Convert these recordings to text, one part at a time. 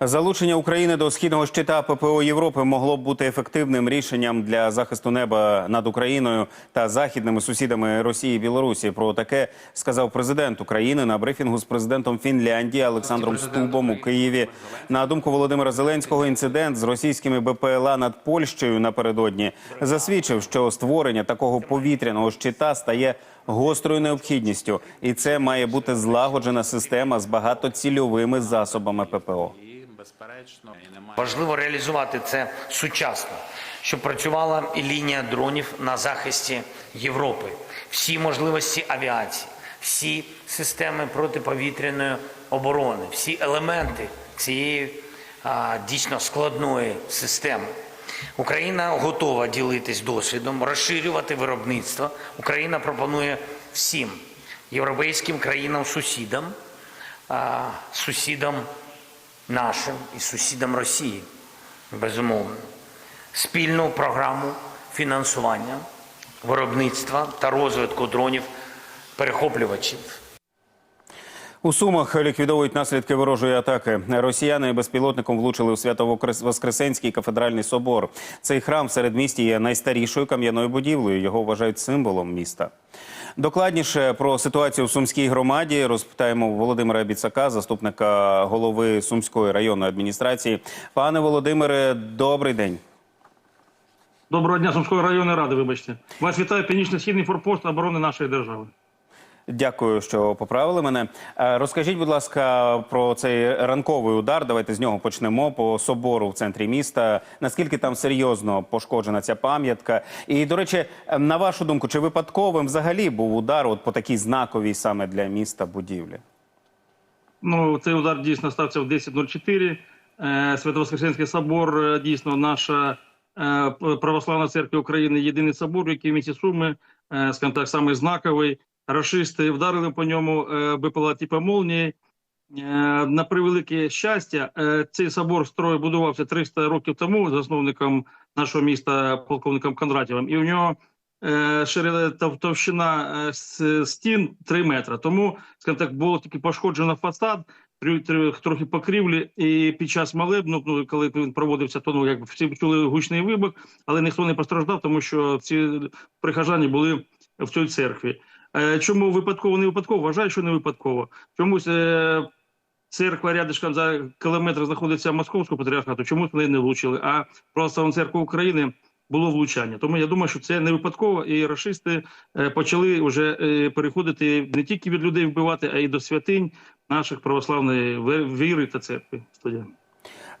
Залучення України до східного щита ППО Європи могло б бути ефективним рішенням для захисту неба над Україною та західними сусідами Росії і Білорусі. Про таке сказав президент України на брифінгу з президентом Фінляндії Олександром Стубом у Києві. На думку Володимира Зеленського, інцидент з російськими БПЛА над Польщею напередодні засвідчив, що створення такого повітряного щита стає гострою необхідністю, і це має бути злагоджена система з багатоцільовими засобами ППО. Безперечно, і немає. Важливо реалізувати це сучасно, щоб працювала і лінія дронів на захисті Європи, всі можливості авіації, всі системи протиповітряної оборони, всі елементи цієї а, дійсно складної системи. Україна готова ділитись досвідом, розширювати виробництво. Україна пропонує всім європейським країнам-сусідам, а, сусідам нашим і сусідам Росії, безумовно, спільну програму фінансування, виробництва та розвитку дронів перехоплювачів. У Сумах ліквідовують наслідки ворожої атаки. Росіяни безпілотником влучили у Свято-Воскресенський кафедральний собор. Цей храм в середмісті є найстарішою кам'яною будівлею. Його вважають символом міста. Докладніше про ситуацію в Сумській громаді розпитаємо Володимира Біцака, заступника голови Сумської районної адміністрації. Пане Володимире, добрий день. Доброго дня, Сумської районної ради, вибачте. Вас вітає північно-східний форпост оборони нашої держави. Дякую, що поправили мене. Е, Розкажіть, будь ласка, про цей ранковий удар. Давайте з нього почнемо по собору в центрі міста. Наскільки там серйозно пошкоджена ця пам'ятка? І до речі, е, на вашу думку, чи випадковим взагалі був удар от по такій знаковій саме для міста будівлі? Ну, цей удар дійсно стався в 10.04. Е, Свято-Воскресенський собор, дійсно, наша православна церква України, єдиний собор, який в місті Суми, скажімо так, самий знаковий. Рашисти вдарили по ньому БПЛА типу молнії. Е, На превелике щастя, е, цей собор строю будувався 300 років тому засновником нашого міста, полковником Кондратєвим, і у нього ширина товщина стін 3 метри. Тому, скажімо так, було тільки пошкоджено фасад, трохи покрівлі, і під час молебну, ну коли він проводився, то ну як всі чули гучний вибух, але ніхто не постраждав, тому що всі прихожани були в цій церкві. Е, Чому випадково не випадково? Вважаю, що не випадково. Чомусь е, церква рядишком за кілометр знаходиться Московського патріархату, чомусь вони не влучили. А Православна церква України було влучання. Тому я думаю, що це не випадково, і рашисти е, почали вже переходити не тільки від людей вбивати, а й до святинь наших православної віри та церкви. Студія.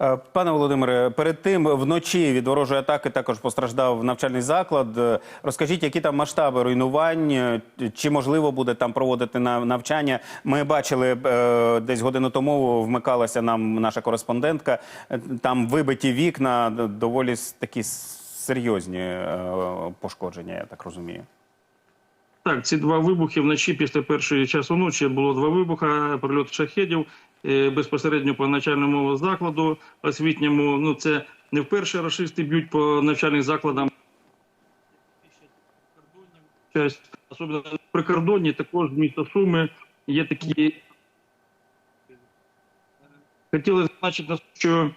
Е, Пане Володимире, перед тим вночі від ворожої атаки також постраждав навчальний заклад. Е, Розкажіть, які там масштаби руйнувань, е, чи можливо буде там проводити на- навчання? Ми бачили десь годину тому вмикалася нам наша кореспондентка. Там вибиті вікна, доволі такі серйозні пошкодження, я так розумію. Так, ці два вибухи вночі після першої часу ночі було два вибуха, прильот шахедів е, безпосередньо по навчальному закладу освітньому. Ну це не вперше рашисти б'ють по навчальним закладам. Особливо прикордонні, також місто Суми є такі. Хотіли зазначити, що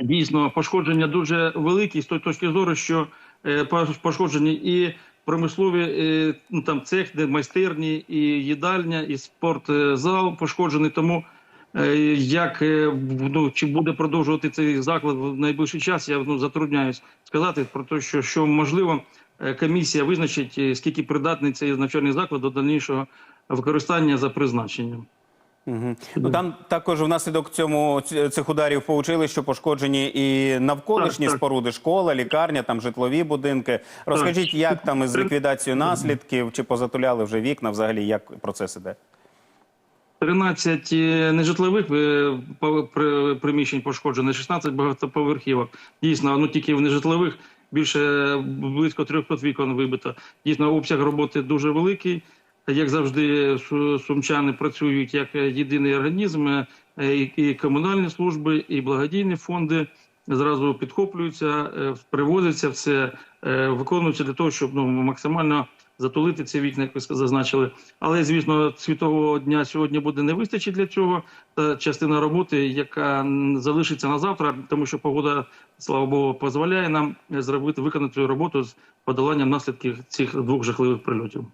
дійсно пошкодження дуже великі з тої точки зору, що е, пошкоджені і промислові е, ну, там цех, де майстерні, і їдальня, і спортзал пошкоджений. Тому е, як е, ну, чи буде продовжувати цей заклад в найближчий час, я ну, затрудняюсь сказати про те, що, що можливо комісія визначить, скільки придатний цей навчальний заклад до дальнішого використання за призначенням. Угу. Ну там також внаслідок цьому цих ударів поучили, що пошкоджені і навколишні Так, так. споруди, школа, лікарня, там житлові будинки. Розкажіть, як там із ліквідацією наслідків, чи позатуляли вже вікна? Взагалі, як процес іде? 13 е, нежитлових е, приміщень пошкоджено, 16 багатоповерхівок. Дійсно, ну тільки в нежитлових більше близько 300 вікон вибито. Дійсно, обсяг роботи дуже великий. Як завжди, сумчани працюють як єдиний організм, е, і- комунальні служби, і благодійні фонди зразу підхоплюються, е, привозяться все, е, виконуються для того, щоб ну максимально затулити ці вікна, як ви зазначили. Але звісно, світового дня сьогодні буде не вистачить для цього. Та частина роботи, яка залишиться на завтра, тому що погода, слава Богу, дозволяє нам зробити виконати роботу з подоланням наслідків цих двох жахливих прильотів.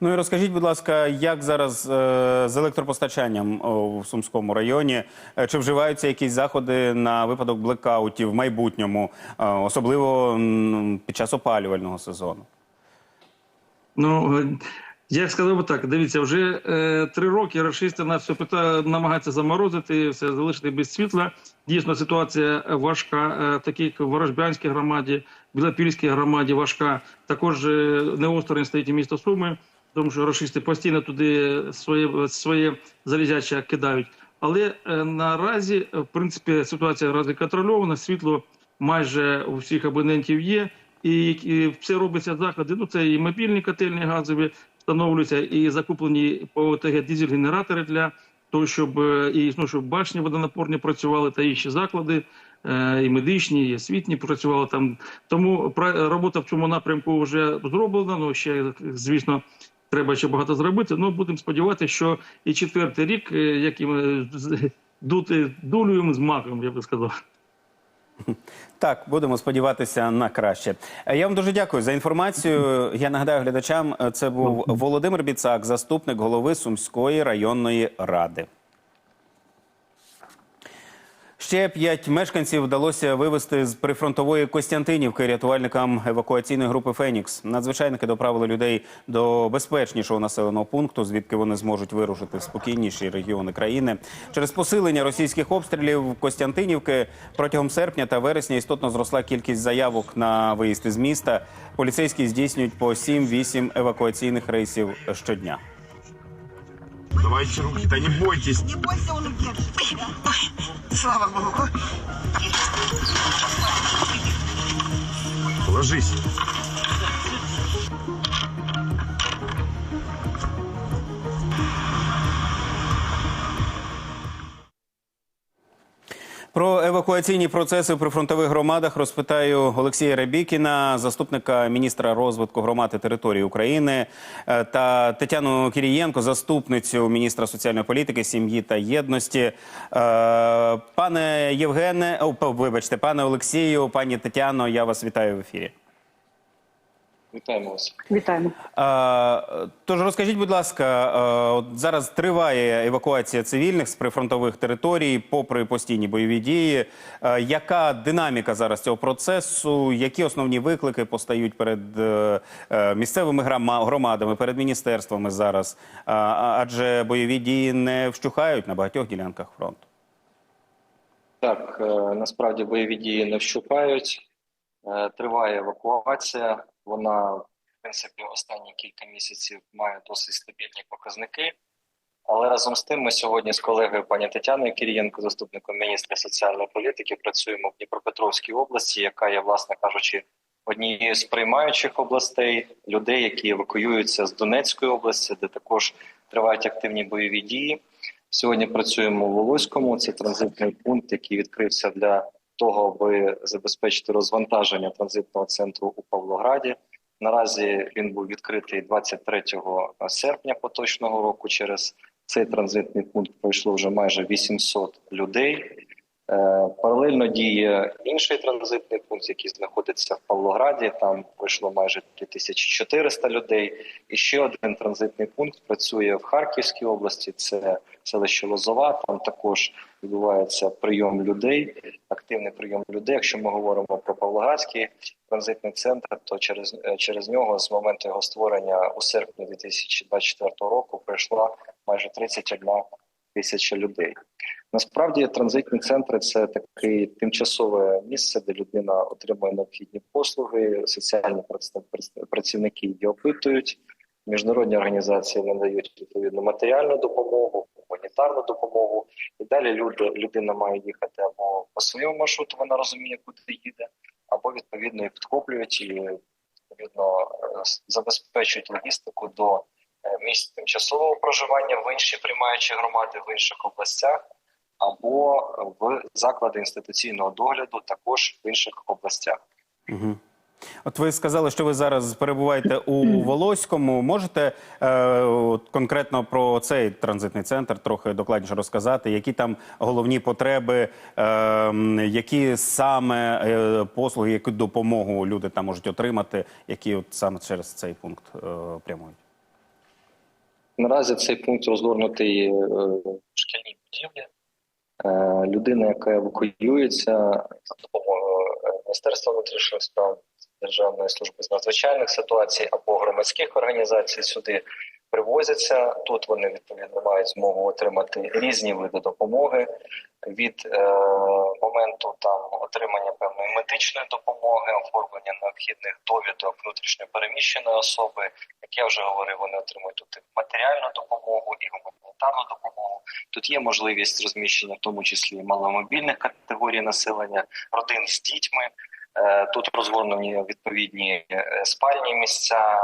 Ну і розкажіть, будь ласка, як зараз е, з електропостачанням в Сумському районі? Е, Чи вживаються якісь заходи на випадок блекаутів в майбутньому, е, особливо під час опалювального сезону? Ну я сказав би так: дивіться, вже е, три роки рашисти нас все пита намагаються заморозити, все залишити без світла. Дійсно, ситуація важка. Е, такі в Ворожбянській громаді, Білопільській громаді важка. Також е, не осторонь стоїть місто Суми, тому що рашисти постійно туди своє своє залізяче кидають. Але е, наразі, е, в принципі, ситуація наразі контрольована, світло майже у всіх абонентів є. І, і все робиться заходи. Ну це і мобільні котельні газові встановлюються, і закуплені по ОТГ дизель-генератори для того, щоб і ну, щоб башні водонапорні працювали та інші заклади, і медичні, і освітні працювали там. Тому робота в цьому напрямку вже зроблена. Ну ще звісно. Треба ще багато зробити. Ну будемо сподіватися, що і четвертий рік, е, яким е, з- дути дулюємо з маком, я би сказав. Так, будемо сподіватися на краще. Е, Я вам дуже дякую за інформацію. Я нагадаю глядачам, е, це був Володимир Біцак, заступник голови Сумської районної ради. Ще п'ять мешканців вдалося вивезти з прифронтової Костянтинівки рятувальникам евакуаційної групи Фенікс. Надзвичайники доправили людей до безпечнішого населеного пункту, звідки вони зможуть вирушити в спокійніші регіони країни. Через посилення російських обстрілів Костянтинівки протягом серпня та вересня істотно зросла кількість заявок на виїзд із міста. Поліцейські здійснюють по 7-8 евакуаційних рейсів щодня. Давайте руки, да не бойтесь. Не бойся, он. Ой, Слава Богу. Ложись. Про евакуаційні процеси в прифронтових громадах розпитаю Олексія Рабікіна, заступника міністра розвитку громад і території України, е, та Тетяну Кірієнко, заступницю міністра соціальної політики, сім'ї та єдності. Е, Пане Євгене, о, вибачте, пане Олексію, пані Тетяно, я вас вітаю в ефірі. Вітаємо вас. Вітаємо. Е, Тож розкажіть, будь ласка, от зараз триває евакуація цивільних з прифронтових територій, попри постійні бойові дії. Е, Яка динаміка зараз цього процесу? Які основні виклики постають перед е, е, місцевими громадами, перед міністерствами зараз? А- а- Адже бойові дії не вщухають на багатьох ділянках фронту. Так, е, насправді бойові дії не вщухають. Е, Триває евакуація. Вона, в принципі, останні кілька місяців має досить стабільні показники. Але разом з тим, ми сьогодні з колегою пані Тетяною Кірієнко, заступником міністра соціальної політики, працюємо в Дніпропетровській області, яка є, власне кажучи, однією з приймаючих областей людей, які евакуюються з Донецької області, де також тривають активні бойові дії. Сьогодні працюємо в Волоському. Це транзитний пункт, який відкрився для того, аби забезпечити розвантаження транзитного центру у Павлограді. Наразі він був відкритий 23 серпня поточного року. Через цей транзитний пункт пройшло вже майже 800 людей. Е, Паралельно діє інший транзитний пункт, який знаходиться в Павлограді. Там пройшло майже 2400 людей. І ще один транзитний пункт працює в Харківській області. Це селище Лозова. Там також відбувається прийом людей, активний прийом людей. Якщо ми говоримо про Павлоградський транзитний центр, то через е, через нього з моменту його створення у серпні 2024 року пройшла майже 31 тисяча людей. Насправді транзитні центри це таке тимчасове місце, де людина отримує необхідні послуги. Соціальні працівники її опитують. Міжнародні організації надають відповідну матеріальну допомогу, гуманітарну допомогу. І далі люди, людина має їхати або по своєму маршруту, вона розуміє, куди їде, або відповідно їх підхоплюють і відповідно е, забезпечують логістику до місць тимчасового проживання в інші приймаючі громади в інших областях або в заклади інституційного догляду також в інших областях. Угу. От ви сказали, що ви зараз перебуваєте у Волоському. Можете е, от конкретно про цей транзитний центр трохи докладніше розказати, які там головні потреби, е, які саме е, послуги, яку допомогу люди там можуть отримати, які от саме через цей пункт е, прямують? Наразі цей пункт розгорнутий е, в шкільній будівлі. Е, Людина, яка евакуюється за допомогою е, Міністерства внутрішніх справ Державної служби з надзвичайних ситуацій або громадських організацій сюди привозяться. Тут вони відповідно мають змогу отримати різні види допомоги від е, моменту там отримання певної медичної допомоги, оформлення необхідних довідок внутрішньопереміщеної особи. Як я вже говорив, вони отримують тут матеріальну допомогу і гуманітарну допомогу. Тут є можливість розміщення, в тому числі маломобільних категорій населення, родин з дітьми. Е, Тут розгорнені відповідні е, спальні місця,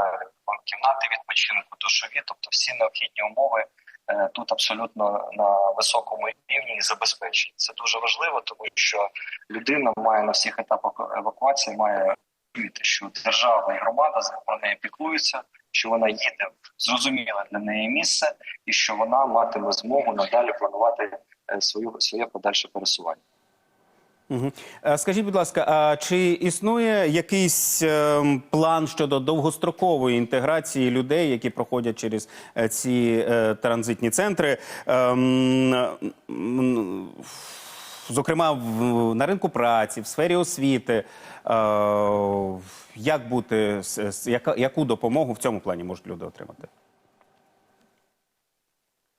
кімнати відпочинку, душові, тобто всі необхідні умови е, тут абсолютно на високому рівні забезпечені. Це дуже важливо, тому що людина має на всіх етапах евакуації має розуміти, що держава і громада про неї піклуються, що вона їде в зрозуміле для неї місце, і що вона матиме змогу надалі планувати е, свою своє подальше пересування. Угу. Скажіть, будь ласка, а чи існує якийсь ем, план щодо довгострокової інтеграції людей, які проходять через е, ці е, транзитні центри? Ем, Зокрема, на ринку праці, в сфері освіти, е, як бути, яку допомогу в цьому плані можуть люди отримати?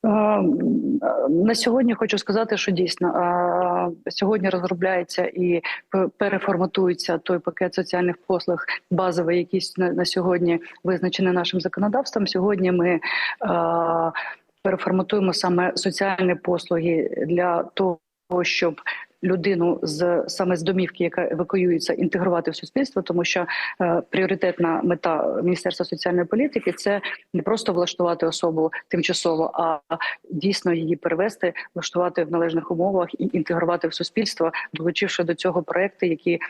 Е, На сьогодні хочу сказати, що дійсно е, сьогодні розробляється і переформатується той пакет соціальних послуг базовий, який на, на сьогодні визначений нашим законодавством. Сьогодні ми е, переформатуємо саме соціальні послуги для того, щоб людину з саме з домівки, яка евакуюється, інтегрувати в суспільство, тому що е, пріоритетна мета Міністерства соціальної політики це не просто влаштувати особу тимчасово, а дійсно її перевести, влаштувати в належних умовах і інтегрувати в суспільство, долучивши до цього проекти, які е,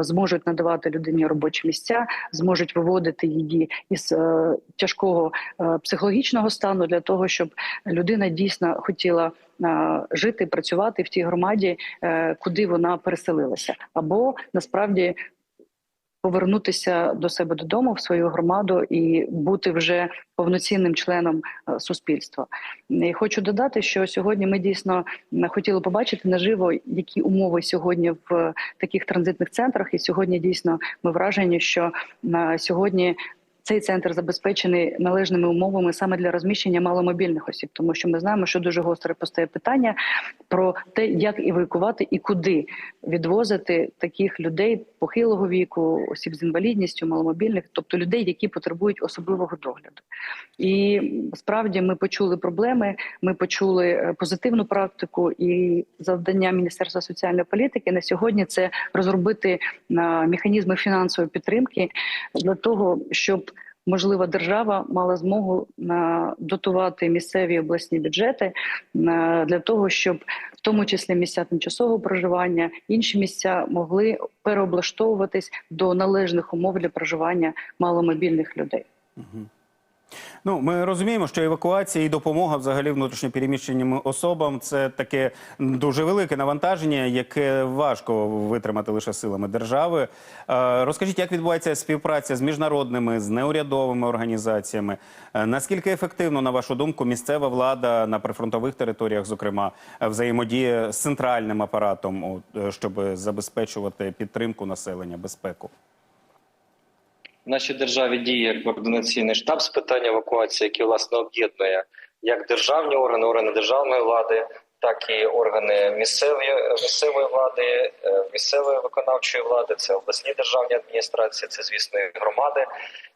зможуть надавати людині робочі місця, зможуть виводити її із е, тяжкого е, психологічного стану для того, щоб людина дійсно хотіла жити, працювати в тій громаді, е, куди вона переселилася, або насправді повернутися до себе додому в свою громаду і бути вже повноцінним членом е, суспільства. І хочу додати, що сьогодні ми дійсно хотіли побачити наживо, які умови сьогодні в таких транзитних центрах. І сьогодні дійсно ми вражені, що на сьогодні. Цей центр забезпечений належними умовами саме для розміщення маломобільних осіб, тому що ми знаємо, що дуже гостре постає питання про те, як евакувати і куди відвозити таких людей похилого віку, осіб з інвалідністю, маломобільних, тобто людей, які потребують особливого догляду. І справді ми почули проблеми. Ми почули е, позитивну практику і завдання Міністерства соціальної політики на сьогодні це розробити е, механізми фінансової підтримки для того, щоб можливо держава мала змогу е, дотувати місцеві обласні бюджети е, для того, щоб в тому числі місця тимчасового проживання, інші місця могли переоблаштовуватись до належних умов для проживання маломобільних людей. Ну, ми розуміємо, що евакуація і допомога взагалі внутрішньопереміщеним особам це таке дуже велике навантаження, яке важко витримати лише силами держави. Розкажіть, як відбувається співпраця з міжнародними, з неурядовими організаціями? Наскільки ефективно, на вашу думку, місцева влада на прифронтових територіях, зокрема, взаємодіє з центральним апаратом, е, щоб забезпечувати підтримку населення, безпеку? В нашій державі діє координаційний штаб з питань евакуації, який власне об'єднує як державні органи, органи державної влади, так і органи місцевої місцевої влади, е, місцевої виконавчої влади, це обласні державні адміністрації, це звісно громади.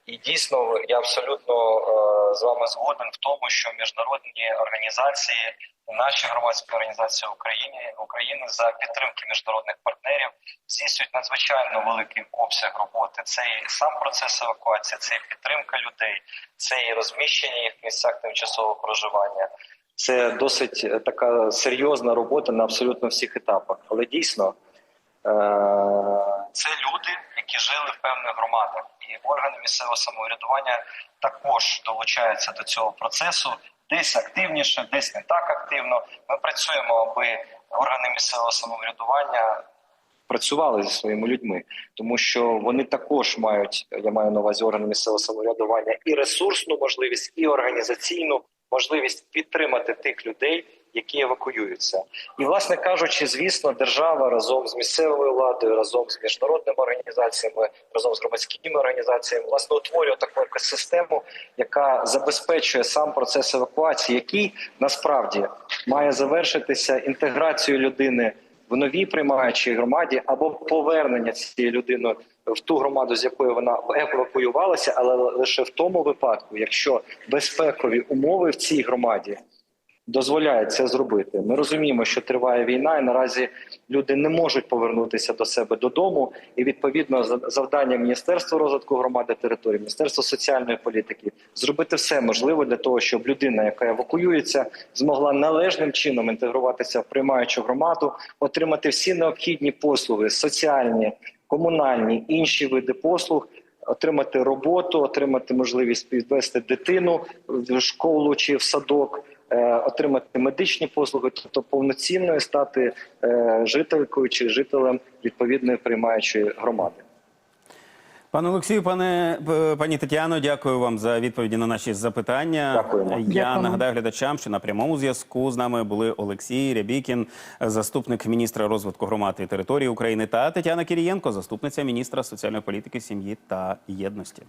І дійсно я абсолютно е, з вами згоден в тому, що міжнародні організації, наші громадські організації України України за підтримки міжнародних партнерів здійснюють надзвичайно великий обсяг роботи. Це і сам процес евакуації, це і підтримка людей, це і розміщення їх в місцях тимчасового проживання. Це досить е, така серйозна робота на абсолютно всіх етапах. Але дійсно е, це люди, які які жили в певних громадах. І органи місцевого самоврядування також долучаються до цього процесу. Десь активніше, десь не так активно. Ми працюємо, аби органи місцевого самоврядування працювали зі своїми людьми, тому що вони також мають, я маю на увазі органи місцевого самоврядування, і ресурсну можливість, і організаційну можливість підтримати тих людей, які евакуюються. І, власне кажучи, звісно, держава разом з місцевою владою, разом з міжнародними організаціями, разом з громадськими організаціями, власне, утворює таку екосистему, яка забезпечує сам процес евакуації, який насправді має завершитися інтеграцією людини в новій приймаючій громаді або повернення цієї людини в ту громаду, з якої вона евакуювалася, але лише в тому випадку, якщо безпекові умови в цій громаді дозволяють це зробити. Ми розуміємо, що триває війна, і наразі люди не можуть повернутися до себе додому. І відповідно за- завдання Міністерства розвитку громади території, Міністерства соціальної політики зробити все можливе для того, щоб людина, яка евакуюється, змогла належним чином інтегруватися в приймаючу громаду, отримати всі необхідні послуги, соціальні, комунальні інші види послуг. Отримати роботу, отримати можливість підвести дитину в школу чи в садок, отримати медичні послуги, тобто повноцінною стати е, жителькою чи жителем відповідної приймаючої громади. Пане Олексію, пане пані Тетяно, дякую вам за відповіді на наші запитання. Дякуємо. Я Дякуємо. нагадаю глядачам, що на прямому зв'язку з нами були Олексій Рябікін, заступник міністра розвитку громад і території України, та Тетяна Кірієнко, заступниця міністра соціальної політики, сім'ї та єдності.